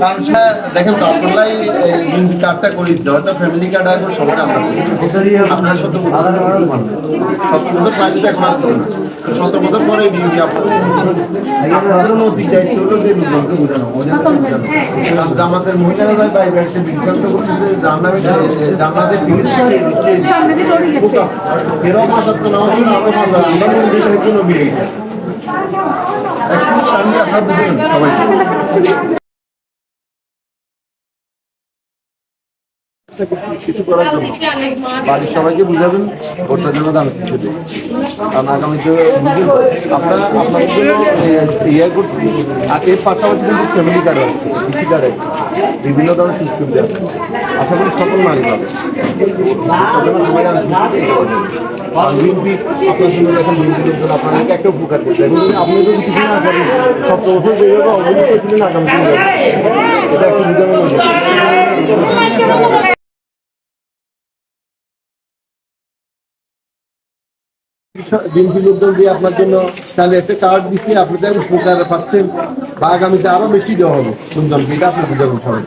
কারণ দেখেন তো আপনারাই কার্ডটা করিস হয়তো ফ্যামিলি কার্ড এখন সবাই আমরা করি। আপনার শত করি মহিলারা যায় বাইরে বিভ্রান্ত করতেছে জামনামে জামনাদের দিকে এরকম কোনো বিয়ে বাড়ির সবাইকে বুঝাবেন ভোটটার জন্য দাম কিছু দিন কারণ আগামীতে বুঝবেন আপনারা জন্য ইয়ে করছি, আর এর পাশাপাশি কিন্তু ফ্যামিলি কার্ড আসছে কৃষি কার্ড আছে। বিভিন্ন ধরনের সুযোগ সুবিধা আছে। আশা করি সকল নারী পাবে আপনার দেখেন একটা উপকার আপনি যদি কিছু না করেন, সব বছর বেরোবে, অবশ্যই আগামী এটা একটু বিএনপি লোকজন দিয়ে আপনার জন্য তাহলে একটা কার্ড দিচ্ছে আপনি তার উপকার পাচ্ছেন। বা আগামীতে আরও বেশি দেওয়া হবে। শুনলাম এটা আপনার বুঝাবেন সবাই